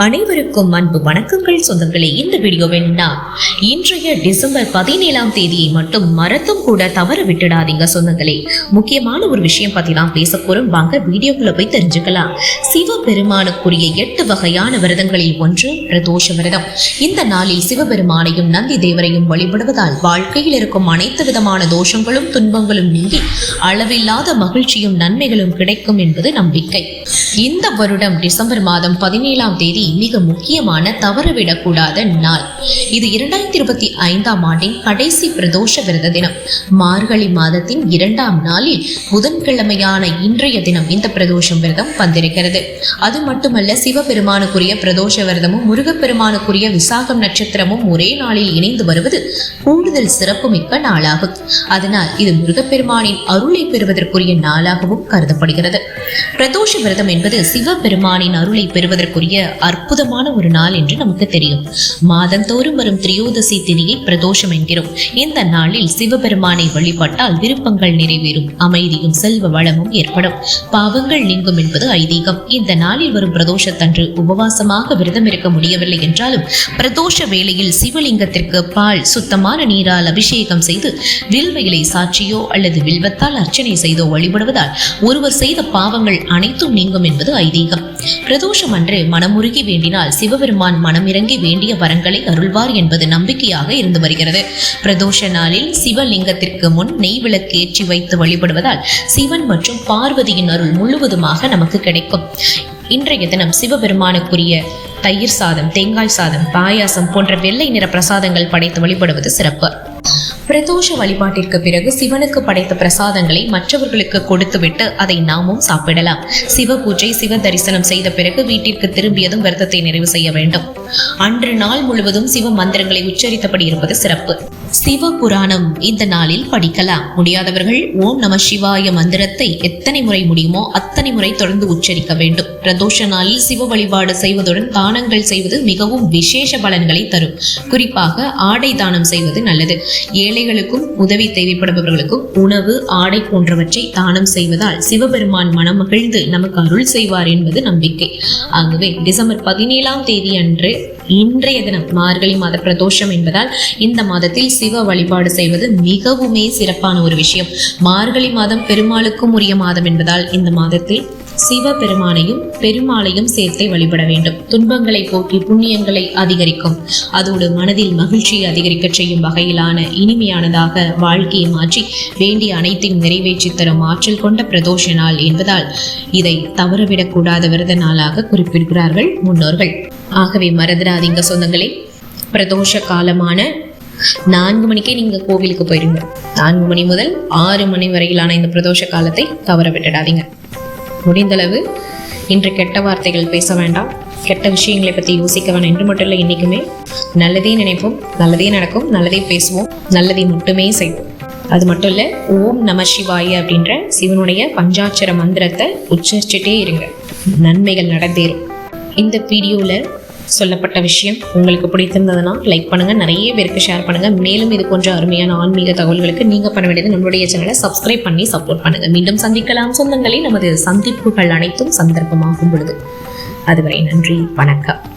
அனைவருக்கும் அன்பு வணக்கங்கள் சொந்தங்களே. இந்த வீடியோ நான் இன்றைய டிசம்பர் பதினேழாம் தேதியை மட்டும் மறந்தும் கூட தவற விட்டுடாதீங்க சொந்தங்களே. முக்கியமான ஒரு விஷயம் பத்தி தான் பேச போறோம். வாங்க வீடியோக்குள்ள போய் தெரிஞ்சுக்கலாம். சிவபெருமானுக்குரிய எட்டு வகையான விரதங்களில் ஒன்று பிரதோஷ விரதம். இந்த நாளில் சிவபெருமானையும் நந்தி தேவரையும் வழிபடுவதால் வாழ்க்கையில் இருக்கும் அனைத்து விதமான தோஷங்களும் துன்பங்களும் நீங்கி அளவில்லாத மகிழ்ச்சியும் நன்மைகளும் கிடைக்கும் என்பது நம்பிக்கை. இந்த வருடம் டிசம்பர் மாதம் பதினேழாம் தேதி தேதி மிக முக்கியமான தவறவிடக்கூடாத நாள். இது இரண்டாயிரத்தி இருபத்தி ஐந்தாம் ஆண்டின் கடைசி பிரதோஷ விரத தினம். மார்கழி மாதத்தின் இரண்டாம் நாளில் புதன்கிழமையான இன்றைய தினம் இந்த பிரதோஷம் விரதம் வந்திருக்கிறது. அது மட்டுமல்ல சிவபெருமானுக்குரிய பிரதோஷ விரதமும் முருகப்பெருமானுக்குரிய விசாகம் நட்சத்திரமும் ஒரே நாளில் இணைந்து வருவது கூடுதல் சிறப்புமிக்க நாளாகும். அதனால் இது முருகப்பெருமானின் அருளை பெறுவதற்குரிய நாளாகவும் கருதப்படுகிறது. பிரதோஷ விரதம் என்பது சிவபெருமானின் அருளை பெறுவதற்குரிய அற்புதமான ஒரு நாள் என்று நமக்கு தெரியும். மாதந்தோறும் வரும் திரியோதசி திதியை பிரதோஷம் என்கிறோம். இந்த நாளில் சிவபெருமானை வழிபட்டால் விருப்பங்கள் நிறைவேறும். அமைதியும் செல்வ வளமும் ஏற்படும். பாவங்கள் நீங்கும் என்பது ஐதீகம். இந்த நாளில் வரும் பிரதோஷத்தன்று உபவாசமாக விரதம் இருக்க முடியவில்லை என்றாலும் பிரதோஷ வேளையில் சிவலிங்கத்திற்கு பால் சுத்தமான நீரால் அபிஷேகம் செய்து வில்வ இலை சாட்சியோ அல்லது வில்வத்தால் அர்ச்சனை செய்தோ வழிபடுவதால் ஒருவர் செய்த பாவங்கள் அனைத்தும் நீங்கும் என்பது ஐதீகம். பிரதோஷம் அன்று மனமுருகி வேண்டினால் சிவபெருமான் மனமிறங்கி வேண்டிய வரங்களை அருள்வார் என்பது நம்பிக்கையாக இருந்து வருகிறது. பிரதோஷ நாளில் சிவலிங்கத்திற்கு முன் நெய் விளக்கு ஏற்றி வைத்து வழிபடுவதால் சிவன் மற்றும் பார்வதியின் அருள் முழுவதுமாக நமக்கு கிடைக்கும். இன்றைய தினம் சிவபெருமானுக்குரிய தயிர் சாதம் தேங்காய் சாதம் பாயாசம் போன்ற வெள்ளை நிற பிரசாதங்கள் படைத்து வழிபடுவது சிறப்பு. பிரதோஷ வழிபாட்டிற்கு பிறகு சிவனுக்கு படைத்த பிரசாதங்களை மற்றவர்களுக்கு கொடுத்துவிட்டு அதை நாமும் சாப்பிடலாம். சிவ பூஜை சிவ தரிசனம் செய்த பிறகு வீட்டிற்கு திரும்பியதும் விரதத்தை நிறைவு செய்ய வேண்டும். அன்று நாள் முழுவதும் சிவ மந்திரங்களை உச்சரித்தபடி இருப்பது சிறப்பு. சிவ புராணம் இந்த நாளில் படிக்கலாம். முடியாதவர்கள் ஓம் நம சிவாய மந்திரத்தை எத்தனை முறை முடியுமோ அத்தனை முறை தொடர்ந்து உச்சரிக்க வேண்டும். பிரதோஷ நாளில் சிவ வழிபாடு செய்வதுடன் தானங்கள் செய்வது மிகவும் விசேஷ பலன்களை தரும். குறிப்பாக ஆடை தானம் செய்வது நல்லது. ஏழைகளுக்கும் உதவி தேவைப்படுபவர்களுக்கும் உணவு ஆடை போன்றவற்றை தானம் செய்வதால் சிவபெருமான் மனம் மகிழ்ந்து நமக்கு அருள் செய்வார் என்பது நம்பிக்கை. ஆகவே டிசம்பர் பதினேழாம் தேதி அன்று இன்றைய தினம் மார்கழி மாத பிரதோஷம் என்பதால் இந்த மாதத்தில் சிவ வழிபாடு செய்வது மிகவுமே சிறப்பான ஒரு விஷயம். மார்கழி மாதம் பெருமாளுக்கும் உரிய மாதம் என்பதால் இந்த மாதத்தில் சிவ பெருமானையும் பெருமாளையும் சேர்த்தே வழிபட வேண்டும். துன்பங்களை போக்கி புண்ணியங்களை அதிகரிக்கும். அதோடு மனதில் மகிழ்ச்சியை அதிகரிக்க செய்யும் வகையிலான இனிமையானதாக வாழ்க்கையை மாற்றி வேண்டிய அனைத்தையும் நிறைவேற்றி தரும் ஆற்றல் கொண்ட பிரதோஷ நாள் என்பதால் இதை தவறவிடக்கூடாத விரத நாளாக குறிப்பிடுகிறார்கள் முன்னோர்கள். ஆகவே மறந்துடாதீங்க சொந்தங்களே. பிரதோஷ காலமான நான்கு மணிக்கே நீங்க கோவிலுக்கு போயிருங்க. நான்கு மணி முதல் ஆறு மணி வரையிலான இந்த பிரதோஷ காலத்தை தவற விட்டுடாதீங்க. முடிந்தளவு இன்று கெட்ட வார்த்தைகள் பேச வேண்டாம். கெட்ட விஷயங்களை பற்றி யோசிக்க வேண்டாம் என்று மட்டும் இல்லை என்றைக்குமே நல்லதே நினைப்போம். நல்லதே நடக்கும். நல்லதே பேசுவோம். நல்லதை மட்டுமே செய்வோம். அது மட்டும் இல்லை ஓம் நம சிவாய அப்படின்ற சிவனுடைய பஞ்சாட்சர மந்திரத்தை உச்சரிச்சுட்டே இருங்க. நன்மைகள் நடந்தேறும். இந்த வீடியோவில் சொல்லப்பட்ட விஷயம். உங்களுக்கு பிடித்திருந்ததுன்னா லைக் பண்ணுங்கள் நிறைய பேருக்கு ஷேர் பண்ணுங்கள் மேலும் இது போன்ற அருமையான ஆன்மீக தகவல்களுக்கு நீங்கள் பண்ண வேண்டியது நம்மளுடைய சேனலை சப்ஸ்கிரைப் பண்ணி சப்போர்ட் பண்ணுங்கள் மீண்டும் சந்திக்கலாம். சொந்தங்களே நமது சந்திப்புகள் அனைத்தும் சந்தர்ப்பமாகும் பொழுது. அதுவரை நன்றி. வணக்கம்.